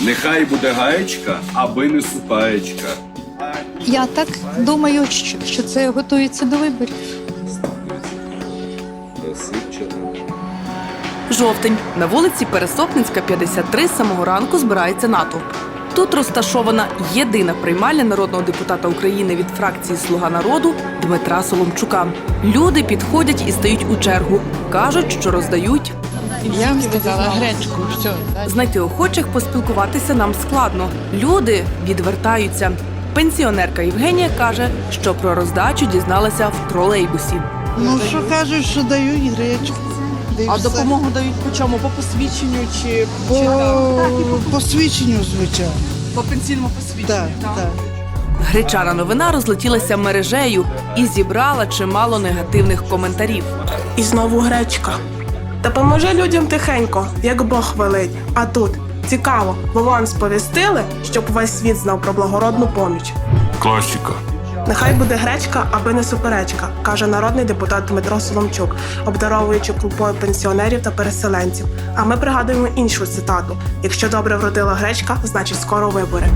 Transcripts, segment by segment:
Нехай буде гаєчка, аби не супаєчка. Я так думаю, що, що це готується до виборів. Жовтень. На вулиці Пересопницька, 53 з самого ранку збирається натовп. Тут розташована єдина приймальня народного депутата України від фракції Слуга народу Дмитра Соломчука. Люди підходять і стають у чергу. кажуть, що роздають. Я вам сказала гречку. Все. Знайти охочих поспілкуватися нам складно. Люди відвертаються. Пенсіонерка Євгенія каже, що про роздачу дізналася в тролейбусі. Ну що кажуть, що дають гречку. А допомогу дають по чому? По посвідченню чи, по, чи так? по свідченню, звичайно. по пенсійному посвідченню? Так, так. Гречана новина розлетілася мережею і зібрала чимало негативних коментарів. І знову гречка. Допоможи людям тихенько, як Бог велить. А тут цікаво, бо вам сповістили, щоб весь світ знав про благородну поміч. Класика. Нехай буде гречка, аби не суперечка, каже народний депутат Дмитро Соломчук, обдаровуючи купою пенсіонерів та переселенців. А ми пригадуємо іншу цитату: якщо добре вродила гречка, значить скоро вибори.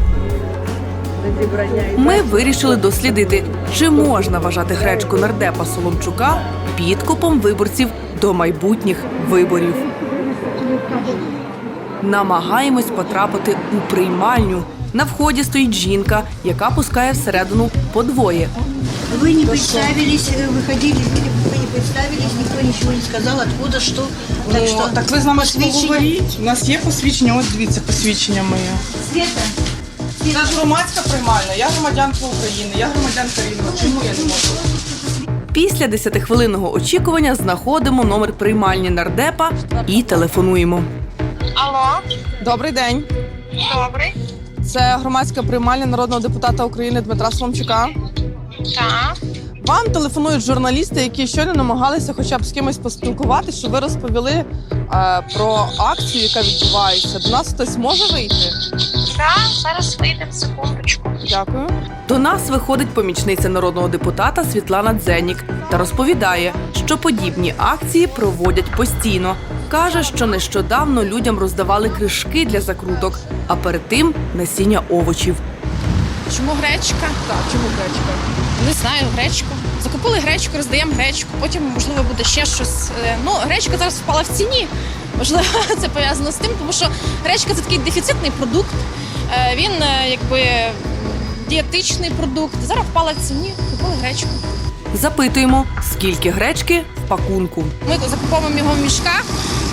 Ми вирішили дослідити, чи можна вважати гречку нардепа Соломчука підкупом виборців до майбутніх виборів. Намагаємось потрапити у приймальню. На вході стоїть жінка, яка пускає всередину по двоє. Вы не представились, э, выходили, вы не представились, никто ничего не сказал, откуда, что. Так что, Так ви з нами ж посвідчення- поговоріть. У нас є посвідчення, от дивіться, посвідчення моє. Света, Це ж громадська приймальна. Я громадянка України, я громадянка Рівного. Чому я не можу? Після 10-хвилинного очікування знаходимо номер приймальні нардепа і телефонуємо. Алло, Добрий день. добрий. Це громадська приймальня народного депутата України Дмитра Соломчука. Так. Вам телефонують журналісти, які щойно намагалися хоча б з кимось поспілкуватися, щоб ви розповіли е, про акцію, яка відбувається. До нас хтось може вийти? Так, зараз вийдемо секундочку. Дякую. До нас виходить помічниця народного депутата Світлана Дзенік та розповідає, що подібні акції проводять постійно. Каже, що нещодавно людям роздавали кришки для закруток, а перед тим насіння овочів. Чому гречка? Так, чому гречка? Не знаю, гречку. Закупили гречку, роздаємо гречку. Потім, можливо, буде ще щось. Е, Ну, гречка зараз впала в ціні. Можливо, це пов'язано з тим, тому що гречка це такий дефіцитний продукт. Е, Він е, якби дієтичний продукт. Зараз впала в ціні, купили гречку. Запитуємо, скільки гречки в пакунку. Ми закуповуємо його в мішках.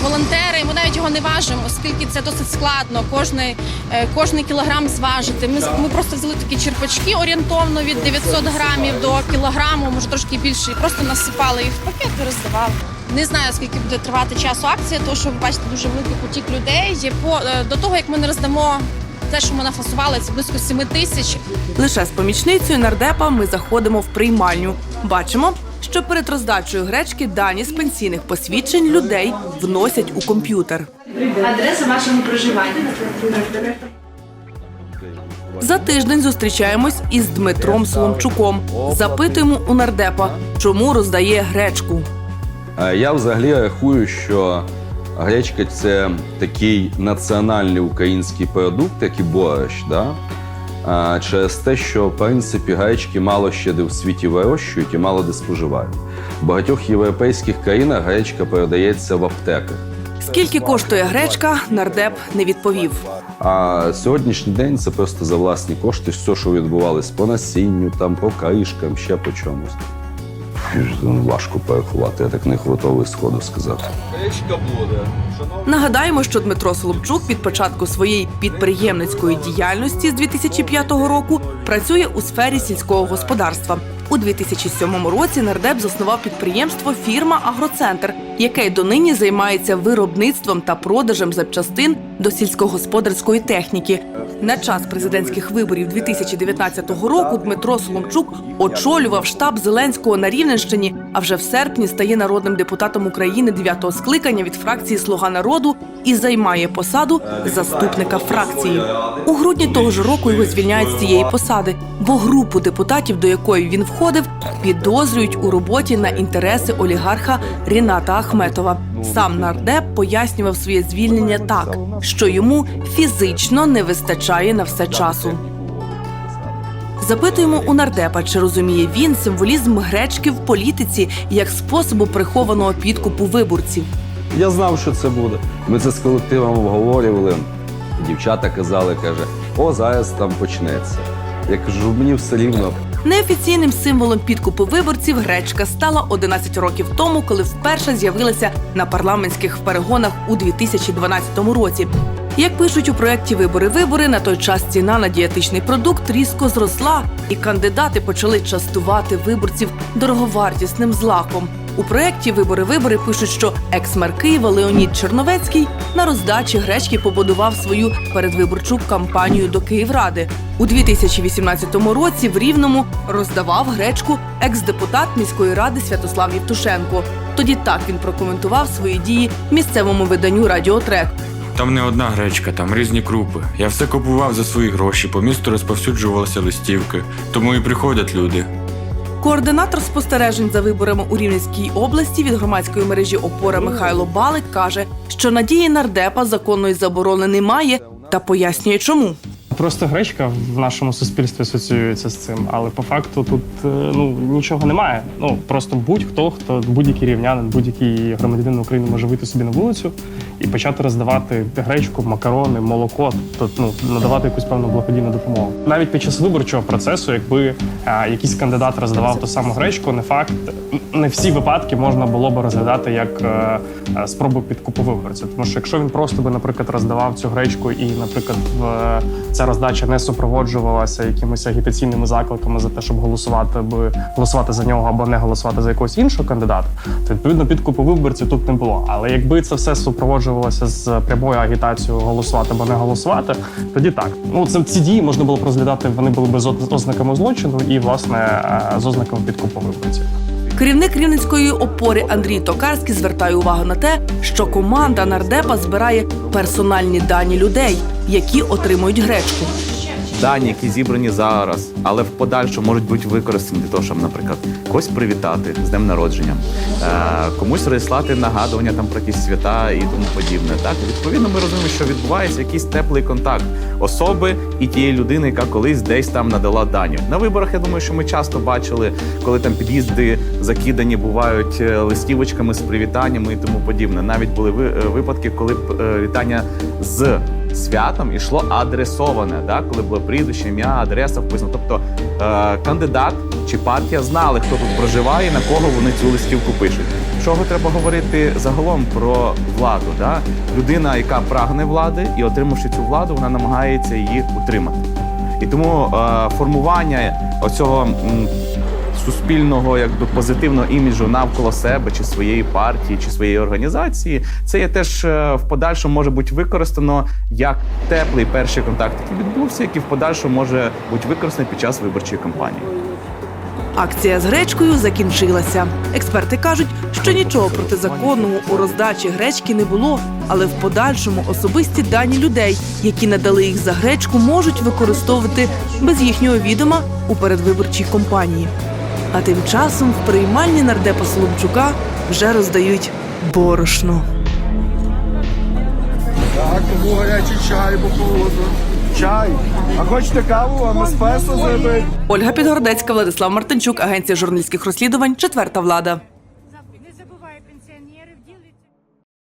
Волонтери, ми навіть його не важимо, оскільки це досить складно. Кожний, е, кожний кілограм зважити. Ми, з- ми просто взяли такі черпачки орієнтовно від 900 грамів до кілограму, може трошки більше, і просто насипали їх в пакет і роздавали. Не знаю, скільки буде тривати часу акція, тому що ви бачите дуже великий потік людей. Є по е, до того, як ми не роздамо те, що ми нафасували, це близько 7 тисяч. Лише з помічницею нардепа ми заходимо в приймальню. Бачимо, що перед роздачею гречки дані з пенсійних посвідчень людей вносять у комп'ютер. Адреса вашого проживання. За тиждень зустрічаємось із Дмитром Соломчуком. Запитуємо у нардепа, чому роздає гречку. Е, Я взагалі рахую, що гречка це такий національний український продукт, як і борщ, да? Через те, що в принципі гречки мало ще де в світі вирощують і мало де споживають. В багатьох європейських країнах гречка передається в аптеках. Скільки коштує гречка, нардеп не відповів. А сьогоднішній день це просто за власні кошти, все, що відбувалось по насінню, там по кришкам, ще по чомусь. Ну, Важко порахувати, я так не готовий сходу сказати. Нагадаємо, що Дмитро Соломчук від початку своєї підприємницької діяльності з 2005 року працює у сфері сільського господарства. У 2007 році нардеп заснував підприємство фірма Агроцентр, яке донині займається виробництвом та продажем запчастин до сільськогосподарської техніки. На час президентських виборів 2019 року Дмитро Соломчук очолював штаб Зеленського на Рівненщині, а вже в серпні стає народним депутатом України 9-го скликання від фракції Слуга народу і займає посаду заступника фракції. У грудні того ж року його звільняють з цієї посади, бо групу депутатів, до якої він входив, підозрюють у роботі на інтереси олігарха Ріната Ахметова. Сам нардеп пояснював своє звільнення так, що йому фізично не вистачає на все часу. Запитуємо у нардепа, чи розуміє він символізм гречки в політиці як способу прихованого підкупу виборців. Я знав, що це буде. Ми це з колективом обговорювали. Дівчата казали, каже, о, зараз там почнеться. Я кажу, мені все рівно. Неофіційним символом підкупу виборців гречка стала 11 років тому, коли вперше з'явилася на парламентських перегонах у 2012 році. Як пишуть у проєкті Вибори вибори, на той час ціна на дієтичний продукт різко зросла, і кандидати почали частувати виборців дороговартісним злаком. У проєкті Вибори вибори пишуть, що екс-мер Києва Леонід Черновецький на роздачі гречки побудував свою передвиборчу кампанію до Київради. У 2018 році в Рівному роздавав гречку екс-депутат міської ради Святослав Євтушенко. Тоді так він прокоментував свої дії місцевому виданню Радіотрек. Там не одна гречка, там різні крупи. Я все купував за свої гроші, по місту розповсюджувалися листівки, тому і приходять люди. Координатор спостережень за виборами у Рівненській області від громадської мережі Опора Михайло Балик каже, що надії нардепа законної заборони немає, та пояснює, чому. Просто гречка в нашому суспільстві асоціюється з цим, але по факту тут е, ну нічого немає. Ну просто будь-хто, хто будь-який рівнянин, будь-який громадянин України може вийти собі на вулицю і почати роздавати гречку, макарони, молоко, тобто ну надавати якусь певну благодійну допомогу. Навіть під час виборчого процесу, якби е, якийсь кандидат роздавав ту саму гречку, не факт, не всі випадки можна було б розглядати як е, е, спробу підкупу виборця. Тому що якщо він просто би, наприклад, роздавав цю гречку і, наприклад, в ця роздача не супроводжувалася якимись агітаційними закликами за те, щоб голосувати аби голосувати за нього або не голосувати за якогось іншого кандидата, то відповідно підкупу виборців тут не було. Але якби це все супроводжувалося з прямою агітацією голосувати або не голосувати, тоді так. Ну це ці дії можна було б розглядати. Вони були б з ознаками злочину і власне е, з ознаками підкупу виборців. Керівник рівненської опори Андрій Токарський звертає увагу на те, що команда нардепа збирає персональні дані людей, які отримують гречку. Дані, які зібрані зараз, але в подальшому можуть бути використані для того, щоб, наприклад, когось привітати з днем народження, е, комусь розіслати нагадування там про якісь свята і тому подібне. Так, відповідно, ми розуміємо, що відбувається якийсь теплий контакт особи і тієї людини, яка колись десь там надала дані. На виборах я думаю, що ми часто бачили, коли там під'їзди закидані бувають е, листівочками з привітаннями і тому подібне. Навіть були е, випадки, коли вітання з святом ішло адресоване, да? коли було прізвище, ім'я, адреса вписано. Тобто е, кандидат чи партія знали, хто тут проживає, на кого вони цю листівку пишуть. Чого треба говорити загалом про владу? Да? Людина, яка прагне влади, і отримавши цю владу, вона намагається її утримати. І тому е, формування оцього суспільного якби позитивного іміджу навколо себе чи своєї партії, чи своєї організації, це є теж е, в подальшому може бути використано як теплий перший контакт, який відбувся, який в подальшому може бути використаний під час виборчої кампанії. Акція з гречкою закінчилася. Експерти кажуть, що нічого протизаконного у роздачі гречки не було, але в подальшому особисті дані людей, які надали їх за гречку, можуть використовувати без їхнього відома у передвиборчій кампанії. А тим часом в приймальні нардепа Соломчука вже роздають борошно. Так, був гарячий чай, бо холодно. Чай. А хочете каву, а ми еспресо зробити? Ольга Підгородецька, Владислав Мартинчук, агенція журналістських розслідувань, четверта влада.